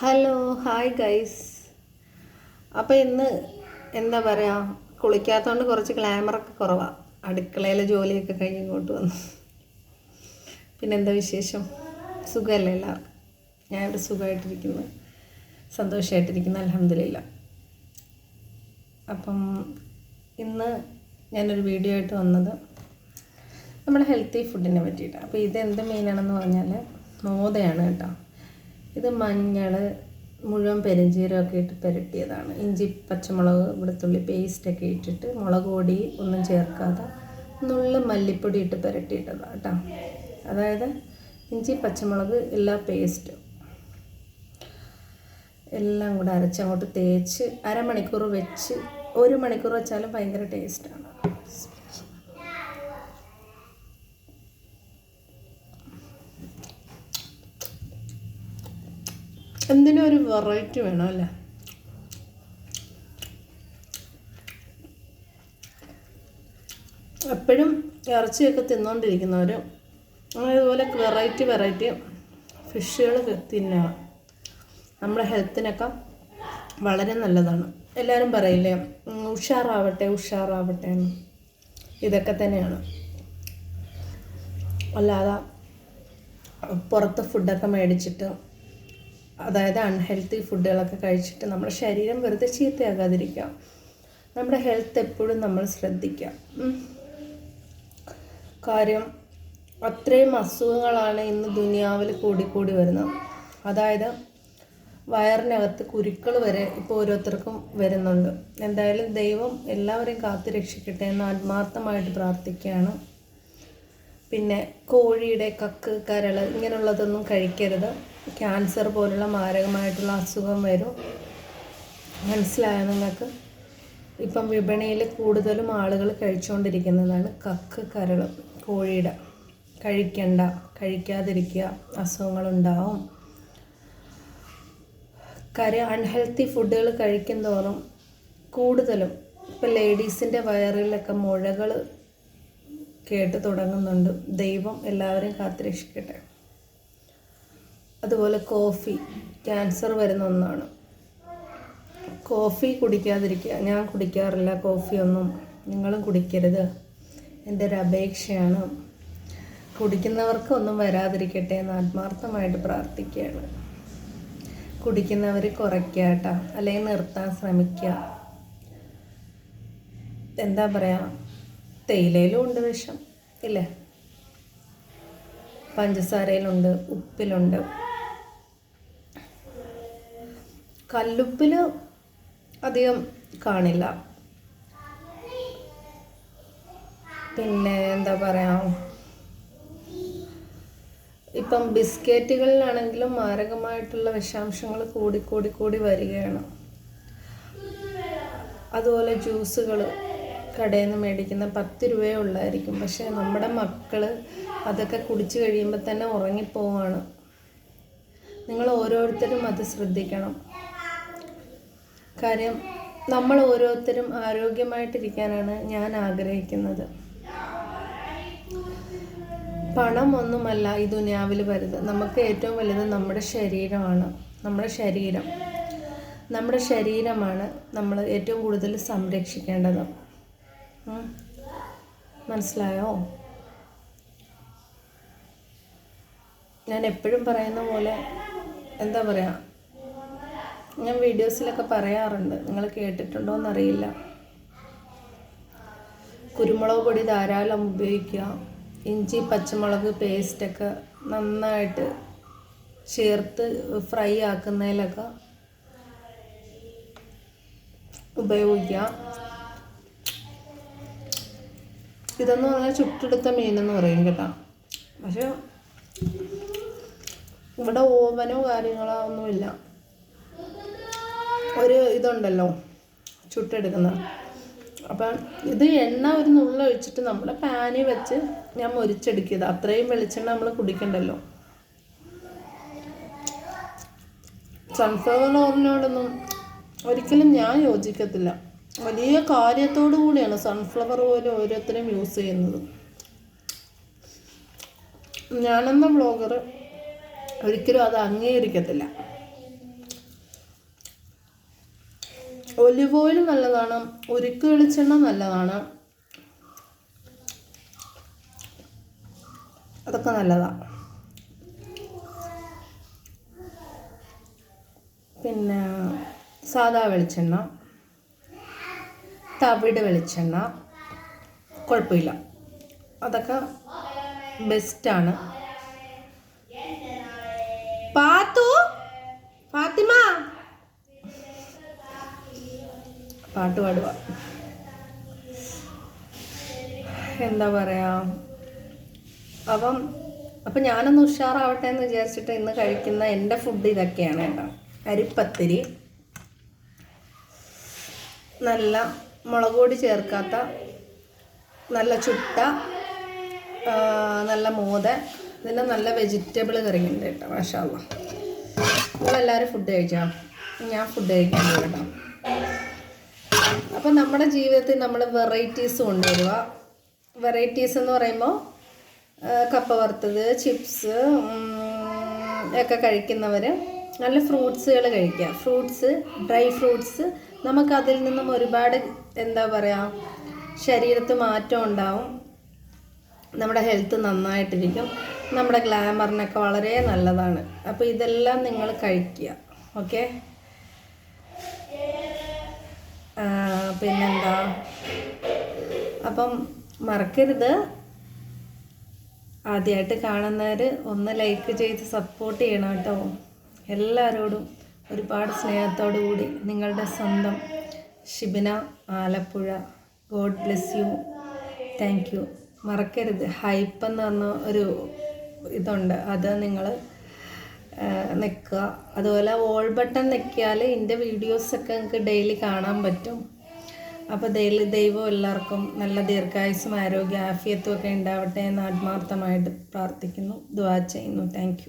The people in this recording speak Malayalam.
ഹലോ ഹായ് ഗൈസ് അപ്പോൾ ഇന്ന് എന്താ പറയുക കുളിക്കാത്തതുകൊണ്ട് കുറച്ച് ഗ്ലാമറൊക്കെ കുറവാണ് അടുക്കളയിലെ ജോലിയൊക്കെ കഴിഞ്ഞ് ഇങ്ങോട്ട് വന്നു. പിന്നെ എന്താ വിശേഷം? സുഖമല്ലേ എല്ലാവർക്കും? ഞാൻ ഇവിടെ സുഖമായിട്ടിരിക്കുന്നു സന്തോഷമായിട്ടിരിക്കുന്നു അലഹമില്ല അപ്പം ഇന്ന് ഞാനൊരു വീഡിയോ ആയിട്ട് വന്നത് നമ്മുടെ ഹെൽത്തി ഫുഡിനെ പറ്റിയിട്ടാണ് അപ്പോൾ ഇത് എന്ത് മീനാണെന്ന് പറഞ്ഞാൽ മോദയാണ് കേട്ടോ. ഇത് മഞ്ഞൾ മുഴുവൻ ഒക്കെ ഇട്ട് പുരട്ടിയതാണ്. ഇഞ്ചി പച്ചമുളക് വെളുത്തുള്ളി പേസ്റ്റൊക്കെ ഇട്ടിട്ട് മുളക് പൊടി ഒന്നും ചേർക്കാതെ നുള്ളു മല്ലിപ്പൊടി ഇട്ട് പുരട്ടിയിട്ടതാണ് കേട്ടോ അതായത് ഇഞ്ചി പച്ചമുളക് എല്ലാ പേസ്റ്റും എല്ലാം കൂടെ അരച്ചങ്ങോട്ട് തേച്ച് അരമണിക്കൂർ വെച്ച് ഒരു മണിക്കൂർ വെച്ചാലും ഭയങ്കര ടേസ്റ്റാണ് എന്തിനും ഒരു വെറൈറ്റി വേണം അല്ലേ? എപ്പോഴും ഇറച്ചിയൊക്കെ തിന്നുകൊണ്ടിരിക്കുന്നവർ അതുപോലെ വെറൈറ്റി വെറൈറ്റി ഫിഷുകൾ തിന്നുക നമ്മുടെ ഹെൽത്തിനൊക്കെ വളരെ നല്ലതാണ്. എല്ലാവരും പറയില്ലേ ഉഷാറാവട്ടെ ഉഷാറാവട്ടെ ഇതൊക്കെ തന്നെയാണ്. അല്ലാതെ പുറത്ത് ഫുഡൊക്കെ മേടിച്ചിട്ട് അതായത് അൺഹെൽത്തി ഫുഡുകളൊക്കെ കഴിച്ചിട്ട് നമ്മുടെ ശരീരം വെറുതെ ചീത്തയാകാതിരിക്കുക നമ്മുടെ ഹെൽത്ത് എപ്പോഴും നമ്മൾ ശ്രദ്ധിക്കുക ഉം. കാര്യം അത്രയും അസുഖങ്ങളാണ് ഇന്ന് ദുനിയാവിൽ കൂടിക്കൂടി വരുന്നത്. അതായത് വയറിനകത്ത് കുരുക്കൾ വരെ ഇപ്പോൾ ഓരോരുത്തർക്കും വരുന്നുണ്ട്. എന്തായാലും ദൈവം എല്ലാവരെയും കാത്തു രക്ഷിക്കട്ടെ എന്ന് ആത്മാർത്ഥമായിട്ട് പ്രാർത്ഥിക്കുകയാണ്. പിന്നെ കോഴിയുടെ കക്ക് കരൾ ഇങ്ങനെയുള്ളതൊന്നും കഴിക്കരുത്. ക്യാൻസർ പോലുള്ള മാരകമായിട്ടുള്ള അസുഖം വരും. മനസ്സിലായ നിങ്ങൾക്ക്? ഇപ്പം വിപണിയിൽ കൂടുതലും ആളുകൾ കഴിച്ചുകൊണ്ടിരിക്കുന്നതാണ് കക്ക് കരൾ കോഴിയുടെ. കഴിക്കണ്ട കഴിക്കാതിരിക്കുക അസുഖങ്ങളുണ്ടാവും. കാര്യം അൺഹെൽത്തി ഫുഡുകൾ കഴിക്കും തോറും കൂടുതലും ഇപ്പം ലേഡീസിന്റെ വയറിലൊക്കെ മുഴകൾ കേട്ട് തുടങ്ങുന്നുണ്ട്. ദൈവം എല്ലാവരെയും കാത്തുരക്ഷിക്കട്ടെ. അതുപോലെ കോഫി ക്യാൻസർ വരുന്ന ഒന്നാണ്. കോഫി കുടിക്കാതിരിക്കുക ഞാൻ കുടിക്കാറില്ല കോഫിയൊന്നും നിങ്ങളും കുടിക്കരുത്. എന്റെ ഒരു അപേക്ഷയാണ്. കുടിക്കുന്നവർക്ക് ഒന്നും വരാതിരിക്കട്ടെ എന്ന് ആത്മാർത്ഥമായിട്ട് പ്രാർത്ഥിക്കുകയാണ്. കുടിക്കുന്നവർ കുറയ്ക്കുക കേട്ടോ അല്ലെങ്കിൽ നിർത്താൻ ശ്രമിക്കുക എന്താ പറയുക തേയിലയിലും ഉണ്ട് വിഷം ഇല്ലേ? പഞ്ചസാരയിലുണ്ട് ഉപ്പിലുണ്ട്. കല്ലുപ്പിൽ അധികം കാണില്ല. പിന്നെ എന്താ പറയുക ഇപ്പം ബിസ്ക്കറ്റുകളിലാണെങ്കിലും മാരകമായിട്ടുള്ള വിഷാംശങ്ങൾ കൂടി കൂടി കൂടി വരികയാണ്. അതുപോലെ ജ്യൂസുകൾ കടയിൽ നിന്ന് മേടിക്കുന്ന പത്ത് രൂപയേ ഉള്ളായിരിക്കും. പക്ഷേ നമ്മുടെ മക്കൾ അതൊക്കെ കുടിച്ചു കഴിയുമ്പോൾ തന്നെ ഉറങ്ങിപ്പോവാണ്. നിങ്ങൾ ഓരോരുത്തരും അത് ശ്രദ്ധിക്കണം. കാര്യം നമ്മൾ ഓരോരുത്തരും ആരോഗ്യമായിട്ടിരിക്കാനാണ് ഞാൻ ആഗ്രഹിക്കുന്നത്. പണം ഒന്നുമല്ല ഈ ദുനിയാവിൽ വലുത് നമുക്ക് ഏറ്റവും വലുത് നമ്മുടെ ശരീരമാണ്. നമ്മുടെ ശരീരം. നമ്മുടെ ശരീരമാണ് നമ്മൾ ഏറ്റവും കൂടുതൽ സംരക്ഷിക്കേണ്ടത്. മനസ്സിലായോ? ഞാൻ എപ്പോഴും പറയുന്ന പോലെ എന്താ പറയുക ഞാൻ വീഡിയോസിലൊക്കെ പറയാറുണ്ട്. നിങ്ങൾ കേട്ടിട്ടുണ്ടോ എന്നറിയില്ല. കുരുമുളക് പൊടി ധാരാളം ഉപയോഗിക്കുക. ഇഞ്ചി പച്ചമുളക് പേസ്റ്റൊക്കെ നന്നായിട്ട് ചേർത്ത് ഫ്രൈ ആക്കുന്നതിലൊക്കെ ഉപയോഗിക്കുക. ഇതെന്ന് പറഞ്ഞാൽ ചുട്ടെടുത്ത മീനെന്ന് പറയും കേട്ടോ. പക്ഷെ ഇവിടെ ഓവനോ കാര്യങ്ങളോ ഒന്നുമില്ല. ഒരു ഇതുണ്ടല്ലോ ചുട്ടെടുക്കുന്നത് അപ്പം ഇത് എണ്ണ ഒരു നുള്ള ഒഴിച്ചിട്ട് നമ്മൾ പാനിൽ വെച്ച് ഞാൻ മുരിച്ചെടുക്കിയത്. അത്രയും വെളിച്ചെണ്ണ നമ്മൾ കുടിക്കണ്ടല്ലോ. സൺഫ്ലവർ ഓയിലിനോടൊന്നും ഒരിക്കലും ഞാൻ യോജിക്കത്തില്ല. വലിയ കാര്യത്തോടു കൂടിയാണ് സൺഫ്ലവർ ഓയിൽ ഓരോരുത്തരും യൂസ് ചെയ്യുന്നത്. ഞാനെന്ന ബ്ലോഗർ ഒരിക്കലും അത് അംഗീകരിക്കത്തില്ല. ഒലിവ് ഓയിൽ നല്ലതാണ് ഉരുക്ക് വെളിച്ചെണ്ണ നല്ലതാണ്. അതൊക്കെ നല്ലതാണ് പിന്നെ സാദാ വെളിച്ചെണ്ണ തവിട് വെളിച്ചെണ്ണ കുഴപ്പമില്ല. അതൊക്കെ ബെസ്റ്റാണ് പാട്ട് പാടുക. എന്താ പറയാ? അപ്പം അപ്പം ഞാനൊന്ന് ഉഷാറാവട്ടെ എന്ന് വിചാരിച്ചിട്ട് ഇന്ന് കഴിക്കുന്ന എന്റെ ഫുഡ് ഇതൊക്കെയാണ് കേട്ടോ. അരിപ്പത്തിരി നല്ല മുളക് പൊടി ചേർക്കാത്ത നല്ല ചുട്ട നല്ല മോത. ഇതിന്റെ നല്ല വെജിറ്റബിൾ കറിയുണ്ട് കേട്ടോ മാഷാള്ള നിങ്ങളെല്ലാവരും ഫുഡ് കഴിച്ചോ? ഞാൻ ഫുഡ് കഴിക്കാൻ കേട്ടോ അപ്പം നമ്മുടെ ജീവിതത്തിൽ നമ്മൾ വെറൈറ്റീസ് കൊണ്ടുവരിക. വെറൈറ്റീസ് എന്ന് പറയുമ്പോൾ കപ്പ വറുത്തത് ചിപ്സ് ഒക്കെ കഴിക്കുന്നവർ നല്ല ഫ്രൂട്ട്സുകൾ കഴിക്കുക. ഫ്രൂട്ട്സ് ഡ്രൈ ഫ്രൂട്ട്സ് നമുക്ക് അതിൽ നിന്നും ഒരുപാട് എന്താ പറയുക ശരീരത്ത് മാറ്റം ഉണ്ടാവും. നമ്മുടെ ഹെൽത്ത് നന്നായിട്ടിരിക്കും. നമ്മുടെ ഗ്ലാമറിനൊക്കെ വളരെ നല്ലതാണ്. അപ്പോൾ ഇതെല്ലാം നിങ്ങൾ കഴിക്കുക. ഓക്കെ? പിന്നെന്താ? അപ്പം മറക്കരുത്. ആദ്യമായിട്ട് കാണുന്നവർ ഒന്ന് ലൈക്ക് ചെയ്ത് സപ്പോർട്ട് ചെയ്യണം കേട്ടോ. എല്ലാവരോടും ഒരുപാട് സ്നേഹത്തോടു കൂടി നിങ്ങളുടെ സ്വന്തം Shibina Alappuzha. God bless you thank you മറക്കരുത്. ഹൈപ്പ് എന്ന് പറഞ്ഞ ഒരു ഇതുണ്ട്. അത് നിങ്ങൾ നിൽക്കുക അതുപോലെ ഓൾ ബട്ടൺ നിൽക്കിയാൽ എന്റെ വീഡിയോസൊക്കെ നിങ്ങൾക്ക് ഡെയിലി കാണാൻ പറ്റും. അപ്പോൾ ദൈവ ദൈവം എല്ലാവർക്കും നല്ല ദീർഘായുസും ആരോഗ്യ ആഫിയത്തും ഒക്കെ ഉണ്ടാവട്ടെ എന്ന് ആത്മാർത്ഥമായിട്ട് പ്രാർത്ഥിക്കുന്നു. ദ്വാ ചെയ്യുന്നു. താങ്ക്